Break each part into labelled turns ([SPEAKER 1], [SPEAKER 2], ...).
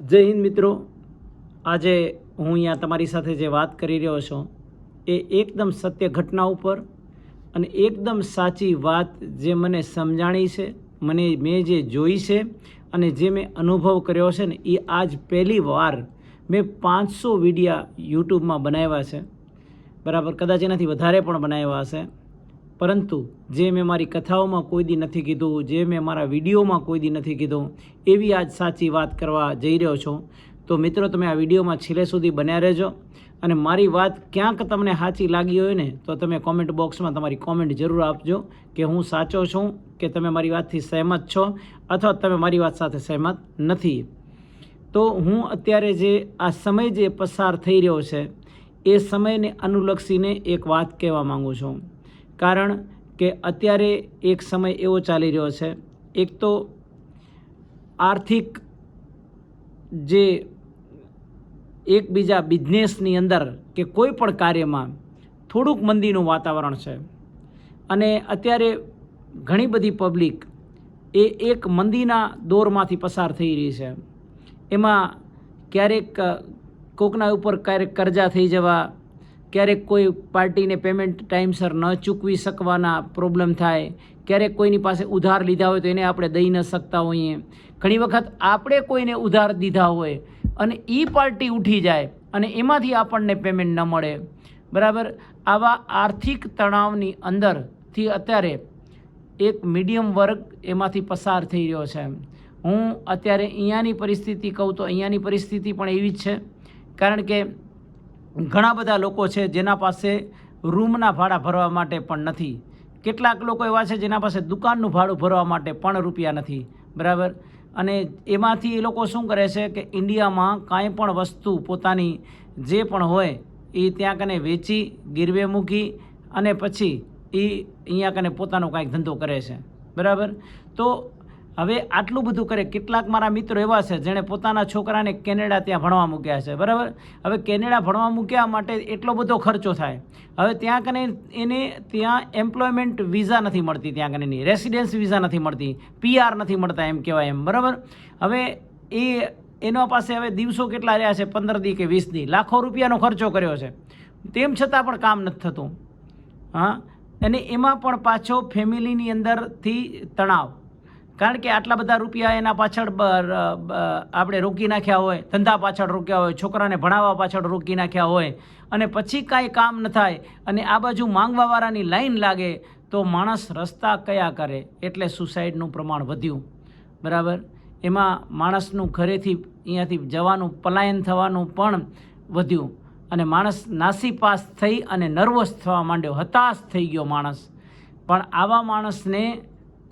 [SPEAKER 1] જય હિન્દ મિત્રો. આજે હું અહીંયા તમારી સાથે જે વાત કરી રહ્યો છું, એ એકદમ સત્ય ઘટના ઉપર અને એકદમ સાચી વાત જે મને સમજાણી છે, મને મેં જે જોઈ છે અને જે મેં અનુભવ કર્યો છે ને, એ આજ પહેલી વાર મેં પાંચસો વિડીયા યુટ્યુબમાં બનાવ્યા છે. બરાબર, કદાચ એનાથી વધારે પણ બનાવ્યા હશે. પરંતુ જે મેં મારી કથાઓમાં કોઈ દી નથી કીધું, જે મેં મારા વિડીયોમાં કોઈ દી નથી કીધું, એવી આજ સાચી વાત કરવા જઈ રહ્યો છું. તો મિત્રો, તમે આ વિડીયોમાં છેલ્લે સુધી બન્યા રહેજો અને મારી વાત ક્યાંક તમને સાચી લાગી હોય ને, તો તમે કોમેન્ટ બોક્સમાં તમારી કોમેન્ટ જરૂર આપજો કે હું સાચો છું કે તમે મારી વાતથી સહેમત છો અથવા તમે મારી વાત સાથે સહેમત નથી. તો હું અત્યારે જે આ સમય જે પસાર થઈ રહ્યો છે, એ સમયને અનુલક્ષીને એક વાત કહેવા માગું છું. કારણ કે અત્યારે એક સમય એવો ચાલી રહ્યો છે. એક તો આર્થિક જે એકબીજા બિઝનેસની અંદર કે કોઈ પણ કાર્યમાં થોડુંક મંદીનું વાતાવરણ છે. અને અત્યારે ઘણી બધી પબ્લિક એ એક મંદીના દોરમાંથી પસાર થઈ રહી છે. એમાં ક્યારેક કોકના ઉપર ક્યારેક કરજા થઈ જવા ક્યારેક કોઈ પાર્ટીને પેમેન્ટ ટાઈમસર ન ચૂકવી શકવાના પ્રોબ્લેમ થાય, ક્યારેક કોઈની પાસે ઉધાર લીધા હોય તો એને આપણે દઈ ન શકતા હોઈએ. ઘણી વખત આપણે કોઈને ઉધાર દીધા હોય અને એ પાર્ટી ઉઠી જાય અને એમાંથી આપણને પેમેન્ટ ન મળે. બરાબર? આવા આર્થિક તણાવની અંદરથી અત્યારે એક મીડિયમ વર્ગ એમાંથી પસાર થઈ રહ્યો છે. હું અત્યારે અહીંયાની પરિસ્થિતિ કહું તો અહીંયાની પરિસ્થિતિ પણ એવી જ છે. કારણ કે ઘણા બધા લોકો છે જેના પાસે રૂમના ભાડા ભરવા માટે પણ નથી. કેટલાક લોકો એવા છે જેના પાસે દુકાનનું ભાડું ભરવા માટે પણ રૂપિયા નથી. બરાબર? અને એમાંથી એ લોકો શું કરે છે કે ઇન્ડિયામાં કાંઈ પણ વસ્તુ પોતાની જે પણ હોય, એ ત્યાં કને વેચી, ગીરવે મૂકી અને પછી એ અહીંયા કને પોતાનો કાંઈક ધંધો કરે છે. બરાબર? તો હવે આટલું બધું કરે, કેટલાક મારા મિત્રો એવા છે જેણે પોતાના છોકરાને કેનેડા ત્યાં ભણવા મૂક્યા છે, બરાબર? હવે કેનેડા ભણવા મૂક્યા માટે એટલો બધો ખર્ચો થાય. હવે ત્યાં કને એને ત્યાં એમ્પ્લોયમેન્ટ વિઝા નથી મળતી, ત્યાં કને એની રેસિડેન્સ વિઝા નથી મળતી પીઆર નથી મળતા એમ કહેવાય એમ, બરાબર? હવે એ, એના પાસે હવે દિવસો કેટલા રહ્યા છે? પંદર દી કે વીસ દી. લાખો રૂપિયાનો ખર્ચો કર્યો છે. તેમ છતાં પણ કામ નથી થતું. હા? અને એમાં પણ પાછો ફેમિલીની અંદરથી તણાવ. કારણ કે આટલા બધા રૂપિયા એના પાછળ આપણે રોકી નાખ્યા હોય, ધંધા પાછળ રોક્યા હોય, છોકરાને ભણાવવા પાછળ રોકી નાખ્યા હોય, અને પછી કાંઈ કામ ન થાય, અને આ બાજુ માંગવાવાળાની લાઈન લાગે, તો માણસ રસ્તા કયા કરે? એટલે સુસાઇડનું પ્રમાણ વધ્યું. બરાબર? એમાં માણસનું ઘરેથી અહીંયાથી જવાનું, પલાયન થવાનું પણ વધ્યું. અને માણસ નાસીપાસ થઈ અને નર્વસ થવા માંડ્યો, હતાશ થઈ ગયો માણસ. પણ આવા માણસને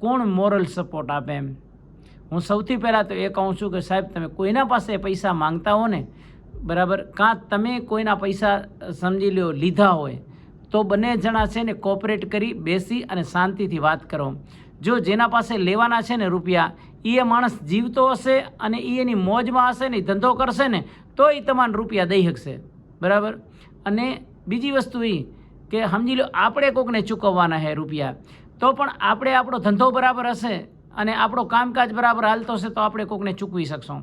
[SPEAKER 1] કોણ મોરલ સપોર્ટ આપે એમ? હું સૌથી પહેલાં તો એ કહું છું કે સાહેબ, તમે કોઈના પાસે પૈસા માંગતા હો ને, બરાબર, કાં તમે કોઈના પૈસા સમજી લ્યો, લીધા હોય, તો બંને જણા છે ને કોઓપરેટ કરી બેસી અને શાંતિથી વાત કરો. જો જેના પાસે લેવાના છે ને રૂપિયા એ માણસ જીવતો હશે અને એ એની મોજમાં હશે ને ધંધો કરશે ને, તો એ તમારે રૂપિયા દઈ શકશે બરાબર? અને બીજી વસ્તુ એ કે સમજી લો આપણે કોકને ચૂકવવાના છે રૂપિયા. તો પણ આપણે આપણો ધંધો બરાબર હશે અને આપણો કામકાજ બરાબર હાલતો હશે તો આપણે કોકને ચૂકવી શકશું.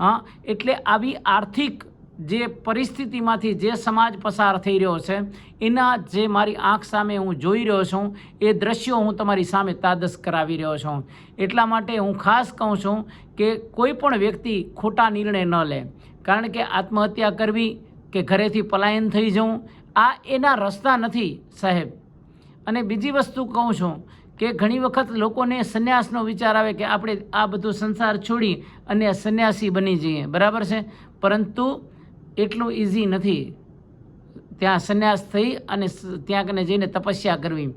[SPEAKER 1] હા, એટલે આવી આર્થિક જે પરિસ્થિતિમાંથી જે સમાજ પસાર થઈ રહ્યો છે, એના જે મારી આંખ સામે હું જોઈ રહ્યો છું, એ દ્રશ્યો હું તમારી સામે તાદસ કરાવી રહ્યો છું. એટલા માટે હું ખાસ કહું છું કે કોઈ પણ વ્યક્તિ ખોટા નિર્ણય ન લે. કારણ કે આત્મહત્યા કરવી કે ઘરેથી પલાયન થઈ જવું, આ એના રસ્તા નથી સાહેબ. અને બીજી વસ્તુ કહું છું કે ઘણી વખત લોકોને સંન્યાસનો વિચાર આવે કે આપણે આ બધું સંસાર છોડી અને સંન્યાસી બની જઈએ. બરાબર છે? પરંતુ એટલું ઇઝી નથી. ત્યાં સંન્યાસ થઈ અને ત્યાં કને જઈને તપસ્યા કરવી.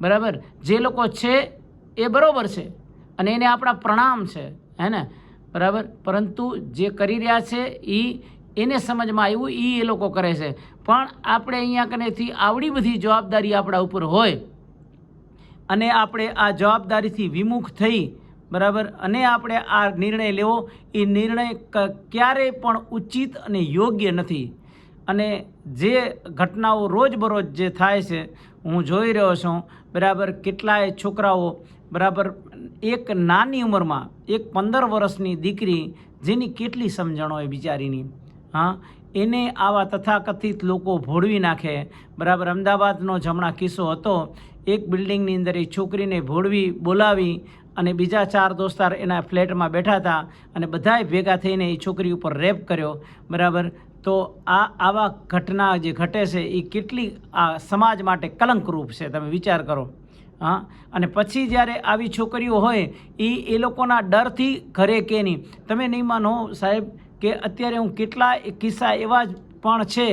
[SPEAKER 1] બરાબર? જે લોકો છે એ બરાબર છે અને એને આપણા પ્રણામ છે, હે ને? બરાબર? પરંતુ જે કરી રહ્યા છે એ એને સમજમાં આવ્યું એ એ લોકો કરે છે. પણ આપણે અહીંયા કનેથી આવડી બધી જવાબદારી આપણા ઉપર હોય. અને આપણે આ જવાબદારીથી વિમુખ થઈ, બરાબર? અને આપણે આ નિર્ણય લેવો, એ નિર્ણય ક્યારેય પણ ઉચિત અને યોગ્ય નથી. અને જે ઘટનાઓ રોજબરોજ જે થાય છે, હું જોઈ રહ્યો છું, બરાબર? કેટલાય છોકરાઓ, બરાબર? એક નાની ઉંમરમાં, એક પંદર વર્ષની દીકરી, જેની કેટલી સમજણ હોય બિચારીની, હા? એને આવા તથાકથિત લોકો ભોળવી નાખે. બરાબર, અમદાવાદનો જમણા કિસ્સો હતો. એક બિલ્ડિંગની અંદર એ છોકરીને ભોળવી, બોલાવી અને બીજા ચાર દોસ્તાર એના ફ્લેટમાં બેઠા હતા અને બધાએ ભેગા થઈને એ છોકરી ઉપર રેપ કર્યો. બરાબર, તો આ આવા ઘટના જે ઘટે છે એ કેટલી આ સમાજ માટે કલંકરૂપ છે, તમે વિચાર કરો. હા, અને પછી જ્યારે આવી છોકરીઓ હોય એ એ લોકોના ડરથી ઘરે કે નહીં. તમે નહીં માનો સાહેબ કે અત્યારે હું કેટલા કિસ્સા એવા જ પણ છે,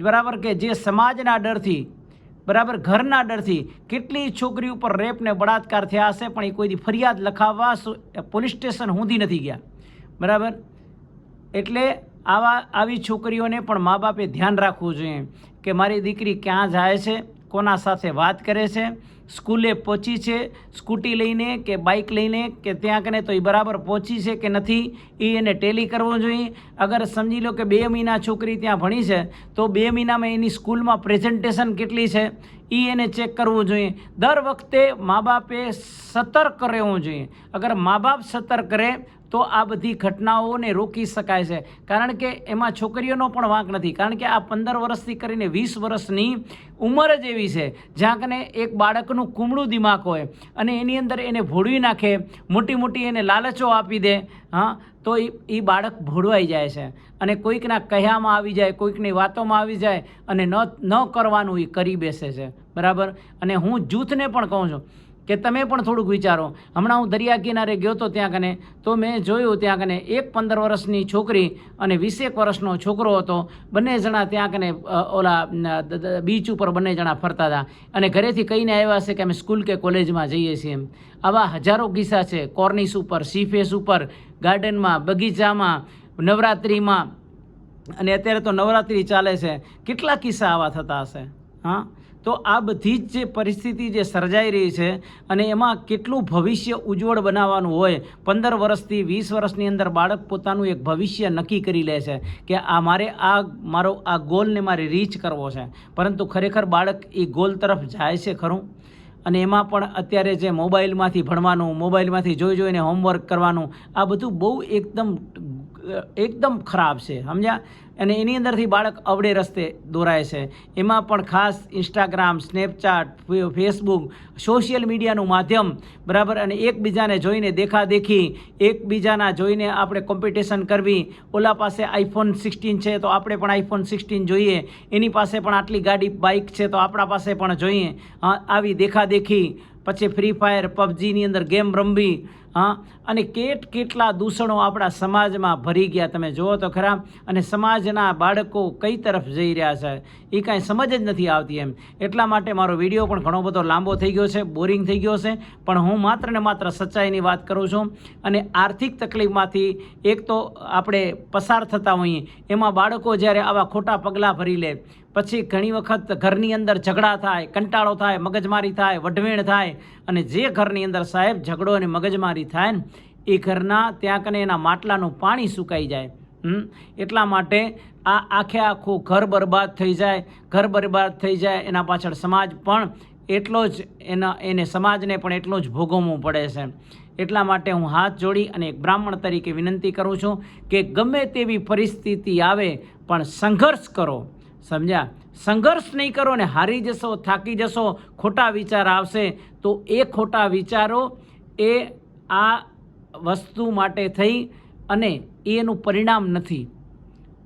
[SPEAKER 1] બરાબર કે જે સમાજના ડરથી, બરાબર ઘરના ડરથી કેટલી છોકરી ઉપર રેપને બળાત્કાર થયા હશે, પણ એ કોઈ દી ફરિયાદ લખાવવા પોલીસ સ્ટેશન સુધી નથી ગયા, બરાબર? એટલે આવા, આવી છોકરીઓને પણ મા બાપે ધ્યાન રાખવું જોઈએ કે મારી દીકરી ક્યાં જાય છે કોના સાથે વાત કરે છે? સ્કૂલે પહોંચી છે, સ્કૂટી લઈને કે બાઇક લઈને કે ત્યાં કને તો એ બરાબર પહોંચી છે કે નથી, એ એને ટેલી કરવો જોઈએ. અગર સમજી લો કે બે મહિના છોકરી ત્યાં ભણી છે, તો બે મહિનામાં એની સ્કૂલમાં પ્રેઝન્ટેશન કેટલી છે, એ એને ચેક કરવું જોઈએ. દર વખતે મા બાપે સતર્ક રહેવું જોઈએ. અગર મા બાપ સતર્ક રહે તો આ બધી ઘટનાઓને રોકી શકાય છે. કારણ કે એમાં છોકરીઓનો પણ વાંક નથી. કારણ કે આ પંદર વર્ષથી કરીને વીસ વર્ષની ઉંમર જ એવી છે જ્યાં કને એક બાળકનું કુમળું દિમાગ હોય અને એની અંદર એને ભોળવી નાખે, મોટી મોટી એને લાલચો આપી દે, હા, તો એ એ બાળક ભોળવાઈ જાય છે. અને કોઈકના કહ્યામાં આવી જાય, કોઈકની વાતોમાં આવી જાય અને ન ન કરવાનું એ કરી બેસે છે. બરાબર? અને હું જૂથને પણ કહું છું કે તમે પણ થોડુંક વિચારો. હમણાં હું દરિયા કિનારે ગયો તો ત્યાં કને, તો મેં જોયું ત્યાં કને એક પંદર વર્ષની છોકરી અને વીસેક વર્ષનો છોકરો હતો. બંને જણા ત્યાં કને ઓલા બીચ ઉપર બંને જણા ફરતા હતા. અને ઘરેથી કહીને આવ્યા છે કે અમે સ્કૂલ કે કોલેજમાં જઈએ છીએ એમ. આવા હજારો કિસ્સા છે. કોર્નિસ ઉપર સીફેસ ઉપર, ગાર્ડનમાં, બગીચામાં, નવરાત્રિમાં. અને અત્યારે તો નવરાત્રિ ચાલે છે. કેટલા કિસ્સા આવા થતા હશે? હા? તો આ બધી જ જે પરિસ્થિતિ જે સર્જાઈ રહી છે અને એમાં કેટલું ભવિષ્ય ઉજ્જવળ બનાવવાનું હોય, પંદર વર્ષથી વીસ વર્ષની અંદર બાળક પોતાનું એક ભવિષ્ય નક્કી કરી લે છે કે આ મારે આ મારો આ ગોલને મારે રીચ કરવો છે. પરંતુ ખરેખર બાળક એ ગોલ તરફ જાય છે ખરું? અને એમાં પણ અત્યારે જે મોબાઈલમાંથી ભણવાનું, મોબાઈલમાંથી જોઈ જોઈને હોમવર્ક કરવાનું, આ બધું બહુ એકદમ એકદમ ખરાબ છે. સમજ્યા? અને એની અંદરથી બાળક અવડે રસ્તે દોરાય છે. એમાં પણ ખાસ ઇન્સ્ટાગ્રામ સ્નેપચાટ ફેસબુક સોશિયલ મીડિયાનું માધ્યમ, બરાબર? અને એકબીજાને જોઈને દેખાદેખી, એકબીજાના જોઈને આપણે કોમ્પિટિશન કરવી. ઓલા પાસે આઈફોન સિક્સટીન છે તો આપણે પણ આઈફોન સિક્સટીન જોઈએ. એની પાસે પણ આટલી ગાડી બાઇક છે તો આપણા પાસે પણ જોઈએ. આવી દેખાદેખી પછી ફ્રી ફાયર પબજીની અંદર ગેમ રમવી, હા, અને કેટ કેટલા દૂષણો આપણા સમાજમાં ભરી ગયા તમે જુઓ તો ખરા, અને સમાજના બાળકો કઈ તરફ જઈ રહ્યા છે, એ કાંઈ સમજ જ નથી આવતી એમ. એટલા માટે મારો વીડિયો પણ ઘણો બધો લાંબો થઈ ગયો છે બોરિંગ થઈ ગયો છે, પણ હું માત્ર ને માત્ર સચ્ચાઈની વાત કરું છું, અને આર્થિક તકલીફમાંથી એક તો આપણે પસાર થતા હોઈએ, એમાં બાળકો જ્યારે આવા ખોટા પગલાં ભરી લે પછી ઘણી વખત ઘરની અંદર ઝઘડા થાય, કંટાળો થાય, મગજમારી થાય, વઢવેણ થાય અને જે ઘરની અંદર સાહેબ ઝઘડો અને મગજમારી થાય ને એ ઘરના ત્યાં કને એના માટલાનું પાણી સુકાઈ જાય. એટલા માટે આ આખે આખું ઘર બરબાદ થઈ જાય, ઘર બરબાદ થઈ જાય, એના પાછળ સમાજ પણ એટલો જ એના, એને સમાજને પણ એટલો જ ભોગવવું પડે છે. એટલા માટે હું હાથ જોડી અને એક બ્રાહ્મણ તરીકે વિનંતી કરું છું કે ગમે તેવી પરિસ્થિતિ આવે પણ સંઘર્ષ કરો. સમજ્યા? સંઘર્ષ નહીં કરો ને હારી જશો, થાકી જશો, ખોટા વિચાર આવશે. તો એ ખોટા વિચારો એ આ વસ્તુ માટે થઈ અને એનું પરિણામ નથી.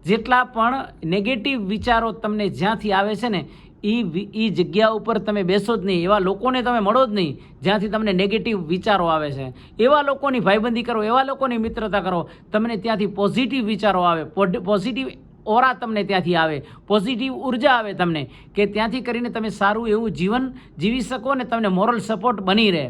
[SPEAKER 1] જેટલા પણ નેગેટિવ વિચારો તમને જ્યાંથી આવે છે ને એ એ જગ્યા ઉપર તમે બેસો જ નહીં. એવા લોકોને તમે મળો જ નહીં જ્યાંથી તમને નેગેટિવ વિચારો આવે છે. એવા લોકોની ભાઈબંધી કરો, એવા લોકોની મિત્રતા કરો, તમને ત્યાંથી પોઝિટિવ વિચારો આવે. પોઝિટિવ ઓરા તમને ત્યાંથી આવે પોઝિટિવ ઊર્જા આવે તમને, કે ત્યાંથી કરીને તમે સારું એવું જીવન જીવી શકો ને તમને મોરલ સપોર્ટ બની રહે.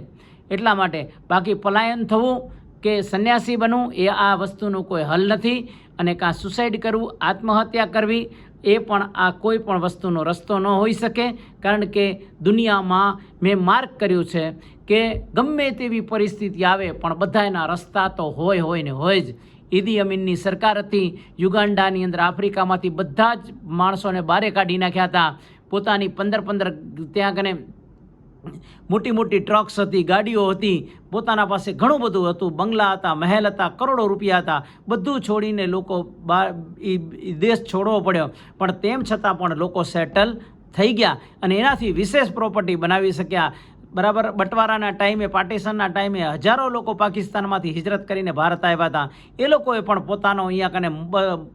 [SPEAKER 1] એટલા માટે બાકી પલાયન થવું કે સંન્યાસી બનવું એ આ વસ્તુનો કોઈ હલ નથી અને કાં સુસાઇડ કરવું, આત્મહત્યા કરવી એ પણ આ કોઈ પણ વસ્તુનો રસ્તો ન હોઈ શકે. કારણ કે દુનિયામાં મેં માર્ક કર્યું છે કે ગમે તેવી પરિસ્થિતિ આવે પણ બધાના રસ્તા તો હોય હોય ને હોય જ. ઈદી અમીનની સરકાર હતી. યુગાન્ડાની અંદર આફ્રિકામાંથી બધા જ માણસોને બારે કાઢી નાખ્યા હતા. પોતાની પંદર પંદર ત્યાં કને મોટી મોટી ટ્રક્સ હતી, ગાડીઓ હતી. પોતાના પાસે ઘણું બધું હતું. બંગલા હતા, મહેલ હતા, કરોડો રૂપિયા હતા. બધું છોડીને લોકો બહાર દેશ છોડવો પડ્યો. પણ તેમ છતાં પણ લોકો સેટલ થઈ ગયા અને એનાથી વિશેષ પ્રોપર્ટી બનાવી શક્યા. બરાબર? બટવારાના ટાઈમે, પાર્ટીશનના ટાઈમે હજારો લોકો પાકિસ્તાનમાંથી હિજરત કરીને ભારત આવ્યા હતા. એ લોકોએ પણ પોતાનો અહીંયા કને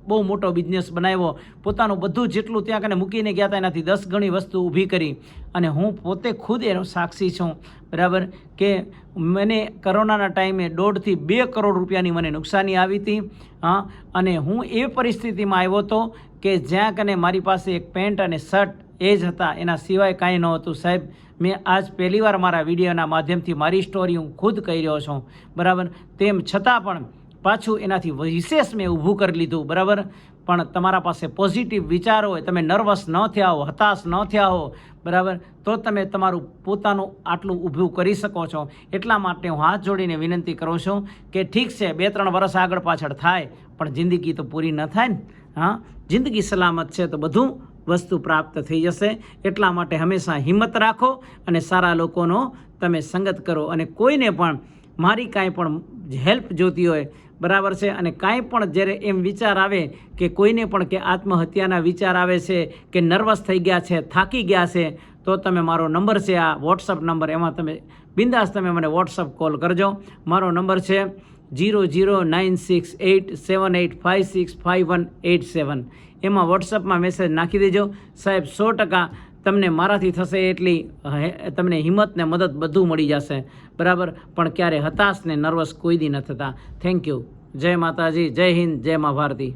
[SPEAKER 1] બહુ મોટો બિઝનેસ બનાવ્યો. પોતાનું બધું જેટલું ત્યાં કને મૂકીને ગયા હતા, એનાથી દસ ગણી વસ્તુ ઊભી કરી. અને હું પોતે ખુદ એનો સાક્ષી છું, બરાબર? કે મને કોરોનાના ટાઈમે દોઢથી બે કરોડ રૂપિયાની મને નુકસાની આવી હતી, હા? અને હું એ પરિસ્થિતિમાં આવ્યો હતો કે જ્યાં કને મારી પાસે એક પેન્ટ અને શર્ટ એ જ હતા. એના સિવાય કાંઈ નહોતું. સાહેબ મેં આજ પહેલીવાર મારા વિડીયોના માધ્યમથી મારી સ્ટોરી હું ખુદ કહી રહ્યો છું. બરાબર? તેમ છતાં પણ પાછું એનાથી વિશેષ મેં ઊભું કરી લીધું. બરાબર? પણ તમારા પાસે પોઝિટિવ વિચાર હોય, તમે નર્વસ ન થયા હો, હતાશ ન થયા હો, બરાબર? તો તમે તમારું પોતાનું આટલું ઊભું કરી શકો છો. એટલા માટે હું હાથ જોડીને વિનંતી કરું છું કે ઠીક છે બે ત્રણ વર્ષ આગળ પાછળ થાય, પણ જિંદગી તો પૂરી ન થાય ને. હા? જિંદગી સલામત છે તો બધું વસ્તુ પ્રાપ્ત થઈ જશે. એટલા માટે હંમેશા હિંમત રાખો અને સારા લોકોનો તમે સંગત કરો. અને કોઈને પણ મારી કાંઈ પણ હેલ્પ જોતી હોય, બરાબર છે? અને કાંઈ પણ જ્યારે એમ વિચાર આવે કે કોઈને પણ કે આત્મહત્યાના વિચાર આવે છે કે નર્વસ થઈ ગયા છે, થાકી ગયા છે, તો તમે મારો નંબર છે આ વોટ્સઅપ નંબર. એમાં તમે, બિંદાસ તમે મને વોટ્સઅપ કોલ કરજો. મારો નંબર છે zero zero nine six eight seven eight five six five one eight seven. એમાં વોટ્સઅપમાં મેસેજ નાખી દેજો. સાહેબ, સો ટકા તમને મારાથી થશે એટલી તમને હિંમત ને મદદ બધું મળી જશે. બરાબર? પણ ક્યારે હતાશ ને નર્વસ કોઈ દી ન થતા. થેન્ક યુ જય માતાજી, જય હિન્દ, જય મા ભારતી.